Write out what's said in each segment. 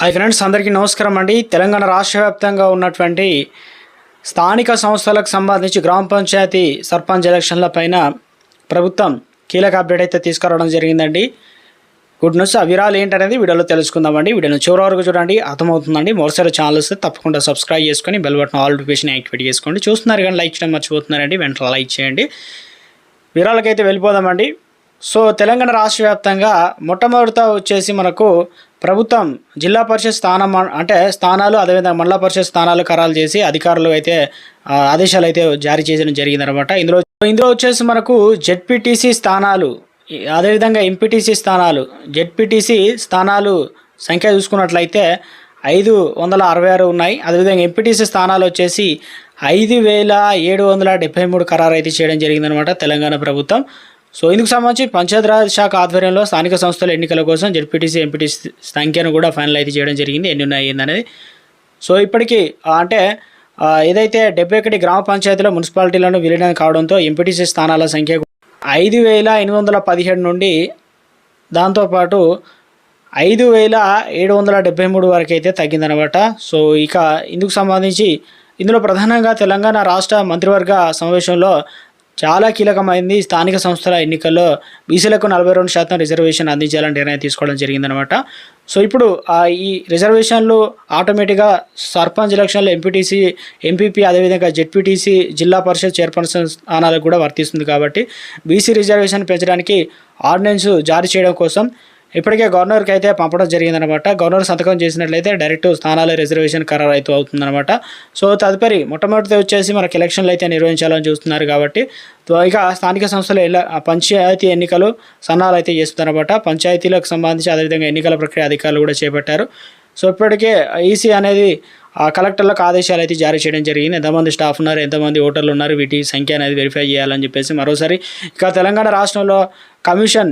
Hi friends అందరికీ నమస్కారం అండి. తెలంగాణ రాష్ట్ర వ్యాప్తంగా ఉన్నటువంటి స్థానిక సంస్థలకు సంబంధించి గ్రామ పంచాయతీ సర్పంచ్ ఎలక్షన్ల పైన ప్రభుత్వం కీలక అప్డేట్ అయితే తీసుకురావడం జరిగిందండి. గుడ్ న్యూస్ ఆ విరాలు ఏంటనేది వీడియోలో తెలుసుకుందామండి. వీడియోని చివరి వరకు చూడండి అర్థమవుతుందండి. మరోసారి ఛానల్ వస్తే తప్పకుండా సబ్స్క్రైబ్ చేసుకొని bell button all notification activate చేసుకోండి. చూస్తున్నారు కానీ లైక్ చేయడం మర్చిపోతున్నారండి వెంటనే లైక్ చేయండి. విరాలకైతే వెళ్ళిపోదామండి. సో తెలంగాణ రాష్ట్ర వ్యాప్తంగా మొట్టమొదట వచ్చేసి మనకు ప్రభుత్వం జిల్లా పరిషత్ స్థానం అంటే స్థానాలు అదేవిధంగా మండల పరిషత్ స్థానాలు ఖరారు చేసి అధికారులు అయితే ఆదేశాలు అయితే జారీ చేయడం జరిగిందనమాట ఇందులో ఇందులో వచ్చేసి మనకు జెడ్పీటీసీ స్థానాలు అదేవిధంగా ఎంపీటీసీ స్థానాలు జెడ్పీటీసీ స్థానాలు సంఖ్య చూసుకున్నట్లయితే ఐదు వందల అరవై ఆరు ఉన్నాయి. అదేవిధంగా ఎంపీటీసీ స్థానాలు వచ్చేసి ఐదు వేల ఏడు వందల డెబ్బై మూడు ఖరారు అయితే చేయడం జరిగిందనమాట తెలంగాణ ప్రభుత్వం. సో ఇందుకు సంబంధించి పంచాయతీరాజ్ శాఖ ఆధ్వర్యంలో స్థానిక సంస్థల ఎన్నికల కోసం జడ్పీటీసీ ఎంపీటీసీ సంఖ్యను కూడా ఫైనల్ అయితే చేయడం జరిగింది. ఎన్ని ఉన్నాయి ఏందనేది సో ఇప్పటికీ అంటే ఏదైతే డెబ్బై ఒకటి గ్రామ పంచాయతీలో మున్సిపాలిటీలను విలీనం కావడంతో ఎంపీటీసీ స్థానాల సంఖ్య ఐదు వేల ఎనిమిది వందల పదిహేడు నుండి దాంతోపాటు ఐదు వేల ఏడు వందల డెబ్బై మూడు వరకు అయితే తగ్గిందనమాట సో ఇక ఇందుకు సంబంధించి ఇందులో ప్రధానంగా తెలంగాణ రాష్ట్ర మంత్రివర్గ సమావేశంలో చాలా కీలకమైంది. స్థానిక సంస్థల ఎన్నికల్లో బీసీలకు నలభై రెండు శాతం రిజర్వేషన్ అందించాలని నిర్ణయం తీసుకోవడం జరిగిందనమాట సో ఇప్పుడు ఈ రిజర్వేషన్లు ఆటోమేటిక్గా సర్పంచ్ ఎలక్షన్లు ఎంపీటీసీ ఎంపీపీ అదేవిధంగా జెడ్పీటీసీ జిల్లా పరిషత్ చైర్పర్సన్ స్థానాలకు కూడా వర్తిస్తుంది కాబట్టి బీసీ రిజర్వేషన్ పెంచడానికి ఆర్డినెన్స్ జారీ చేయడం కోసం ఇప్పటికే గవర్నర్కి అయితే పంపడం జరిగిందనమాట. గవర్నర్ సంతకం చేసినట్లయితే డైరెక్ట్ స్థానాల రిజర్వేషన్ ఖరారు అయితే అవుతుందన్నమాట సో తదుపరి మొట్టమొదటి వచ్చేసి మనకి ఎలక్షన్లు అయితే నిర్వహించాలని చూస్తున్నారు కాబట్టి ఇక స్థానిక సంస్థల పంచాయతీ ఎన్నికలు సన్నాలు అయితే చేస్తున్నారన్నమాట పంచాయతీలకు సంబంధించి అదేవిధంగా ఎన్నికల ప్రక్రియ అధికారులు కూడా చేపట్టారు. సో ఇప్పటికే ఈసీ అనేది ఆ కలెక్టర్లకు ఆదేశాలు అయితే జారీ చేయడం జరిగింది. ఎంతమంది స్టాఫ్ ఉన్నారు ఎంతమంది ఓటర్లు ఉన్నారు వీటి సంఖ్య అనేది వెరిఫై చేయాలని చెప్పేసి మరోసారి ఇక తెలంగాణ రాష్ట్రంలో కమిషన్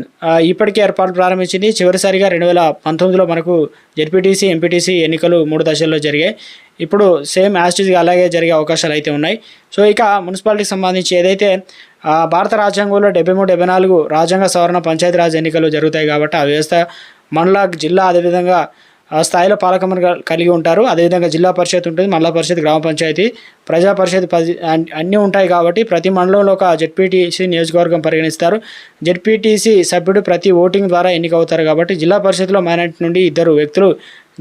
ఇప్పటికే ఏర్పాటు ప్రారంభించింది. చివరిసారిగా రెండు వేల పంతొమ్మిదిలో మనకు జెడ్పీటీసీ ఎంపీటీసీ ఎన్నికలు మూడు దశల్లో జరిగాయి. ఇప్పుడు సేమ్ యాస్టిజ్గా అలాగే జరిగే అవకాశాలు అయితే ఉన్నాయి. సో ఇక మున్సిపాలిటీకి సంబంధించి ఏదైతే భారత రాజ్యాంగంలో డెబ్బై మూడు డెబ్బై నాలుగు రాజ్యాంగ సవరణ పంచాయతీరాజ్ ఎన్నికలు జరుగుతాయి కాబట్టి ఆ వ్యవస్థ మండల జిల్లా అదేవిధంగా స్థాయిలో పాలకమని కలిగి ఉంటారు. అదేవిధంగా జిల్లా పరిషత్ ఉంటుంది మండల పరిషత్ గ్రామ పంచాయతీ ప్రజా పరిషత్ పది అన్నీ ఉంటాయి కాబట్టి ప్రతి మండలంలో ఒక జెడ్పీటీసీ నియోజకవర్గం పరిగణిస్తారు. జెడ్పీటీసీ సభ్యుడు ప్రతి ఓటింగ్ ద్వారా ఎన్నికవుతారు కాబట్టి జిల్లా పరిషత్లో మైనార్టీ నుండి ఇద్దరు వ్యక్తులు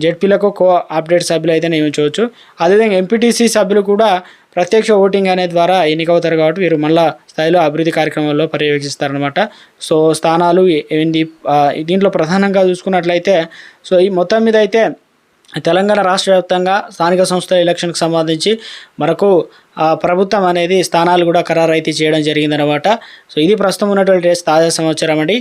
జెడ్పీలకు కో అప్డేట్ సభ్యులు అయితే నియమించవచ్చు. అదేవిధంగా ఎంపీటీసీ సభ్యులు కూడా ప్రత్యక్ష ఓటింగ్ అనే ద్వారా ఎన్నికవుతారు కాబట్టి వీరు మళ్ళా స్థాయిలో అభివృద్ధి కార్యక్రమాల్లో పర్యవేక్షిస్తారనమాట సో స్థానాలు ఏంది? దీంట్లో ప్రధానంగా చూసుకున్నట్లయితే సో ఈ మొత్తం మీద అయితే తెలంగాణ రాష్ట్ర వ్యాప్తంగా స్థానిక సంస్థల ఎలక్షన్కి సంబంధించి మనకు ప్రభుత్వం అనేది స్థానాలు కూడా ఖరారు అయితే చేయడం జరిగిందనమాట సో ఇది ప్రస్తుతం ఉన్నటువంటి తాజా సమాచారం అండి.